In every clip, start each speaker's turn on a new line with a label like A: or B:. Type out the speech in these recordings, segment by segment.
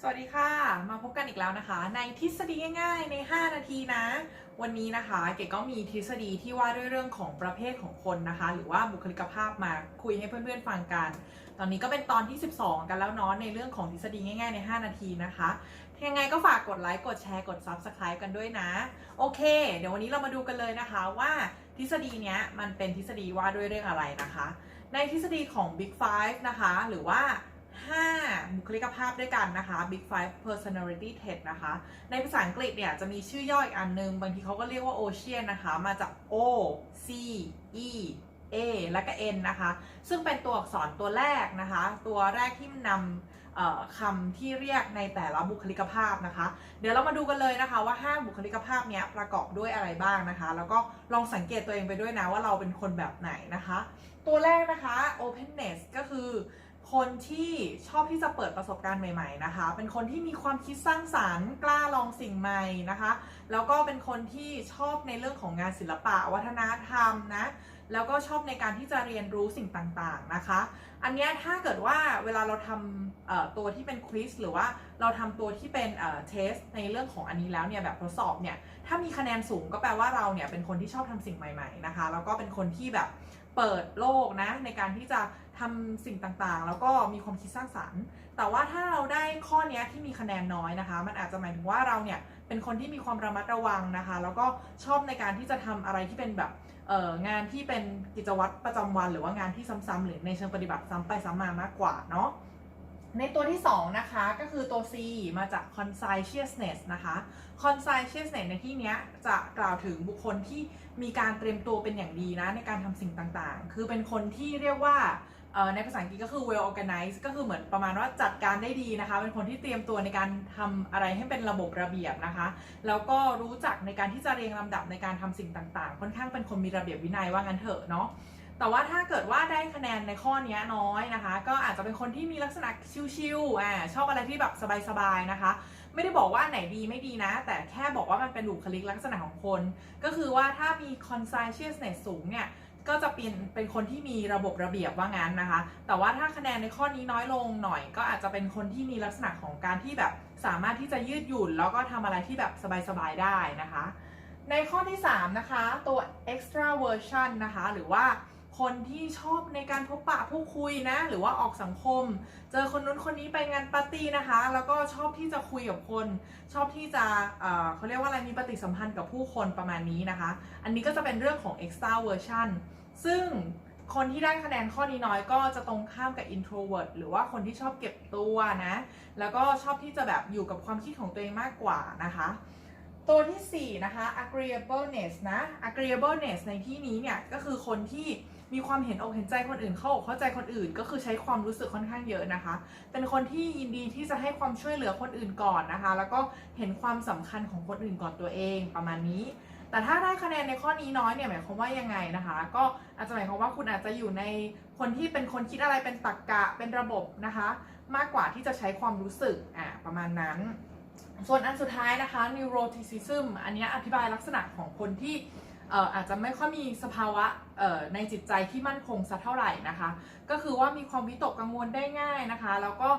A: สวัสดีค่ะ มาพบกันอีกแล้วนะคะ ในทฤษฎีง่ายๆ ใน 5 นาทีนะ วันนี้นะคะเก๋ก็มีทฤษฎีที่ว่าด้วยเรื่องของประเภทของคนนะคะ หรือว่าบุคลิกภาพมาคุยให้เพื่อนๆฟังกัน ตอนนี้ก็เป็นตอนที่ 12 กันแล้วเนาะในเรื่องของทฤษฎีง่ายๆ ใน 5 นาทีนะคะยังไงก็ฝากกดไลค์กดแชร์กด Subscribe กันด้วยนะ โอเค เดี๋ยววันนี้เรามาดูกันเลยนะคะว่าทฤษฎีเนี้ยมันเป็นทฤษฎีว่าด้วยเรื่องอะไรนะคะ ในทฤษฎีของ Big Five นะคะ หรือว่า 5 บุคลิกภาพด้วยกันนะคะ Big Five Personality Test นะคะ ในภาษาอังกฤษเนี่ยจะมีชื่อย่ออีกอันนึง บางทีเขาก็เรียกว่า Ocean นะคะ มาจาก O C E A และก็ N นะคะ ซึ่งเป็นตัวอักษรตัวแรกนะคะ ตัวแรกที่นำคำที่เรียกในแต่ละบุคลิกภาพนะคะ เดี๋ยวเรามาดูกันเลยนะคะว่า 5 บุคลิกภาพเนี้ยประกอบด้วยอะไรบ้างนะคะ แล้วก็ลองสังเกตตัวเองไปด้วยนะว่าเราเป็นคนแบบไหนนะคะ ตัวแรกนะคะ openness ก็คือ คนที่ชอบที่จะเปิดประสบการณ์ใหม่ ๆนะคะ เป็นคนที่มีความคิดสร้างสารรค์กล้าลองสิ่งใหม่นะคะ แล้วก็เป็นคนที่ชอบในเรื่องของงานศิลปะ วัฒนธรรมนะ แล้วก็ชอบในการที่จะเรียนรู้สิ่งต่างๆนะคะ อันนี้ถ้าเกิดว่าเวลาเราทำตัวที่เป็นควิสหรือว่าเราทำตัวที่เป็นเอ่อเทสในเรื่องของอันนี้แล้วเนี่ยแบบทดสอบเนี่ย ถ้ามีคะแนนสูงก็แปลว่าเราเนี่ยเป็นคนที่ชอบทำสิ่งใหม่ ๆนะคะ แล้วก็เป็นคนที่แบบ เปิดโลกนะในการที่จะทำสิ่งต่างๆ แล้วก็มีความคิดสร้างสรรค์ แต่ว่าถ้าเราได้ข้อนี้ที่มีคะแนนน้อยนะคะ มันอาจจะหมายถึงว่าเราเนี่ยเป็นคนที่มีความระมัดระวังนะคะ แล้วก็ชอบในการที่จะทำอะไรที่เป็นแบบเอ่องานที่เป็นกิจวัตรประจำวัน หรือว่างานที่ซ้ำๆหรือในเชิงปฏิบัติซ้ำไปซ้ำมามากกว่าเนาะ ในตัวที่ 2 นะคะ ก็คือตัว C มาจาก conscientiousness นะคะ conscientiousness ในที่นี้จะกล่าวถึงบุคคลที่มีการเตรียมตัวเป็นอย่างดีนะ ในการทำสิ่งต่างๆ คือเป็นคนที่เรียกว่าในภาษาอังกฤษก็คือ well organized ก็คือเหมือนประมาณว่าจัดการได้ดีนะคะ เป็นคนที่เตรียมตัวในการทำอะไรให้เป็นระบบระเบียบนะคะ แล้วก็รู้จักในการที่จะเรียงลำดับในการทำสิ่งต่างๆ ค่อนข้างเป็นคนมีระเบียบวินัยว่างั้นเถอะเนาะ แต่ว่าถ้าเกิดว่าได้คะแนนในข้อนี้น้อยนะคะ ก็อาจจะเป็นคนที่มีลักษณะชิวๆอ่าชอบอะไรที่แบบสบายๆนะคะ ไม่ได้บอกว่าไหนดีไม่ดีนะ แต่แค่บอกว่ามันเป็นบุคลิกลักษณะของคน ก็คือว่าถ้ามี conscientiousness สูงเนี่ยก็จะเป็นเป็นคนที่มีระบบระเบียบว่างั้นนะคะ แต่ว่าถ้าคะแนนในข้อนี้น้อยลงหน่อย ก็อาจจะเป็นคนที่มีลักษณะของการที่แบบสามารถที่จะยืดหยุ่น แล้วก็ทำอะไรที่แบบสบายๆได้นะคะ ในข้อที่ 3 นะคะ ตัว extraversion นะคะ หรือว่า คนที่ชอบในการพบปะผู้คุยนะ หรือว่าออกสังคม เจอคนนู้นคนนี้ไปงานปาร์ตี้นะคะ แล้วก็ชอบที่จะคุยกับคน ชอบที่จะเอ่อเขาเรียกว่าอะไรมีปฏิสัมพันธ์กับผู้คนประมาณนี้นะคะ อันนี้ก็จะเป็นเรื่องของ extraversion ซึ่งคนที่ได้คะแนนข้อนี้น้อยก็จะตรงข้ามกับ introvert หรือว่าคนที่ชอบเก็บตัวนะ แล้วก็ชอบที่จะแบบอยู่กับความคิดของตัวเองมากกว่านะคะ ตัวทีสี่4 นะคะ agreeableness นะ agreeableness ในที่นี้เนี่ยก็คือคนที่ มีความเห็นอกเห็นใจคนอื่นเข้าอกเข้าใจคนอื่น ก็คือใช้ความรู้สึกค่อนข้างเยอะนะคะ เป็นคนที่ยินดีที่จะให้ความช่วยเหลือคนอื่นก่อนนะคะ แล้วก็เห็นความสำคัญของคนอื่นก่อนตัวเองประมาณนี้ แต่ถ้าได้คะแนนในข้อนี้น้อยเนี่ยหมายความว่ายังไงนะคะ ก็อาจจะหมายความว่าคุณอาจจะอยู่ในคนที่เป็นคนคิดอะไรเป็นตรรกกะเป็นระบบนะคะ มากกว่าที่จะใช้ความรู้สึกอะประมาณนั้น ส่วนอันสุดท้ายนะคะ neuroticism อันนี้อธิบายลักษณะของคนที่ อาจจะไม่ค่อยมีสภาวะในจิตใจที่มั่นคงสักเท่าไหร่นะคะ ก็คือว่ามีความวิตกกังวลได้ง่ายนะคะ แล้วก็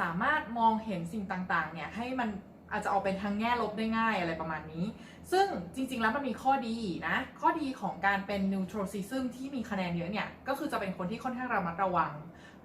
A: สามารถมองเห็นสิ่งต่างๆเนี่ยให้มัน อาจจะเอาเป็นทางแง่ลบได้ง่ายอะไรประมาณนี้ ซึ่งจริง ๆ แล้วมันมีข้อดีนะ ข้อดีของการเป็น neuroticism ที่มีคะแนนเยอะเนี่ย ก็คือจะเป็นคนที่ค่อนข้างระมัดระวัง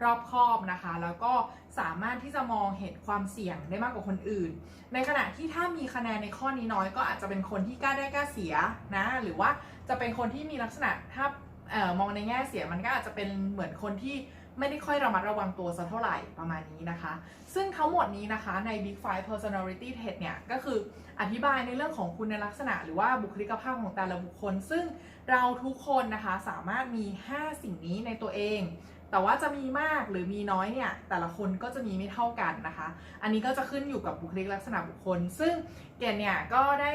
A: รอบคอบนะคะ แล้วก็สามารถที่จะมองเห็นความเสี่ยงได้มากกว่าคนอื่น ในขณะที่ถ้ามีคะแนนในข้อนี้น้อย ก็อาจจะเป็นคนที่กล้าได้กล้าเสียนะ หรือว่าจะเป็นคนที่มีลักษณะถ้าออมองในแง่เสียมันก็อาจจะเป็นเหมือนคนที่ ไม่ได้ค่อยระมัดระวังตัวสักเท่าไหร่ประมาณนี้นะคะ ซึ่งทั้งหมดนี้นะคะใน Big Five Personality Test เนี่ย ก็คืออธิบายในเรื่องของคุณลักษณะ หรือว่าบุคลิกภาพของแต่ละบุคคล ซึ่งเราทุกคนนะคะสามารถมี 5 สิ่งนี้ในตัวเอง แต่ว่าจะมีมากหรือมีน้อยเนี่ยแต่ละคนก็จะมีไม่เท่ากันนะคะ อันนี้ก็จะขึ้นอยู่กับบุคลิกลักษณะบุคคล ซึ่งเกณฑ์เนี่ยก็ได้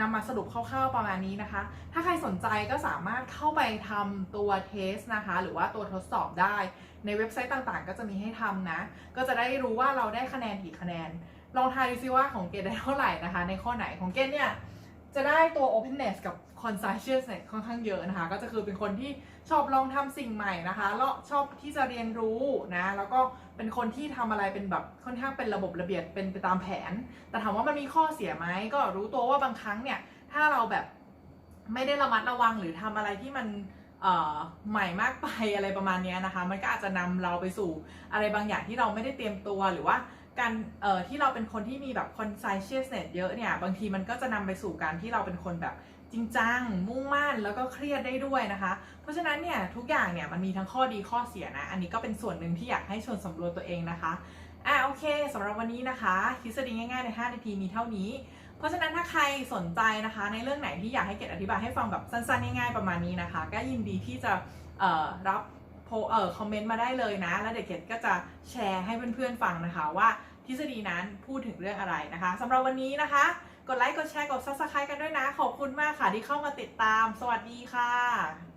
A: นำมาสรุปคร่าวๆประมาณนี้นะคะ ถ้าใครสนใจก็สามารถเข้าไปทำตัวเทสนะคะ หรือว่าตัวทดสอบได้ ในเว็บไซต์ต่างๆ ก็จะมีให้ทำนะ ก็จะได้รู้ว่าเราได้คะแนนกี่คะแนน ลองทายดูซิว่าของเกณฑ์ได้เท่าไหร่นะคะ ในข้อไหนของเกณฑ์เนี่ย จะได้ตัว openness กับ conscientiousness ค่อนข้างเยอะนะคะ ก็จะคือเป็นคนที่ชอบลองทำสิ่งใหม่นะคะแล้วชอบที่จะเรียนรู้นะ แล้วก็เป็นคนที่ทำอะไรเป็นแบบค่อนข้างเป็นระบบระเบียบเป็นไปตามแผน แต่ถามว่ามันมีข้อเสียไหมก็รู้ตัวว่าบางครั้งเนี่ย ถ้าเราแบบไม่ได้ระมัดระวังหรือทำอะไรที่มันใหม่มากไปอะไรประมาณนี้นะคะ มันก็อาจจะนำเราไปสู่อะไรบางอย่างที่เราไม่ได้เตรียมตัวหรือว่า การเอ่อที่เราเป็นคนที่มีแบบ conscientiousness เยอะเนี่ยบางทีมันก็จะนำไปสู่การที่เราเป็นคนแบบจริงจัง มุ่งมั่นแล้วก็เครียดได้ด้วยนะคะ เพราะฉะนั้นเนี่ยทุกอย่างเนี่ยมันมีทั้งข้อดีข้อเสียนะ อันนี้ก็เป็นส่วนหนึ่งที่อยากให้ชวนสำรวจตัวเองนะคะอะโอเคสำหรับวันนี้นะคะทฤษฎีง่ายๆใน 5 นาทีมีเท่านี้ เพราะฉะนั้นถ้าใครสนใจนะคะ ในเรื่องไหนที่อยากให้เกดอธิบายให้ฟังแบบสั้นๆง่ายๆประมาณนี้นะคะ ก็ยินดีที่จะรับ เอ่อคอมเมนต์มาได้เลยนะ แล้วเด็กเกดก็จะแชร์ให้เพื่อนๆฟังนะคะว่าทฤษฎีนั้นพูดถึงเรื่องอะไรนะคะสำหรับวันนี้นะคะ กดไลค์กดแชร์กด subscribe กันด้วยนะ ขอบคุณมากค่ะที่เข้ามาติดตาม สวัสดีค่ะ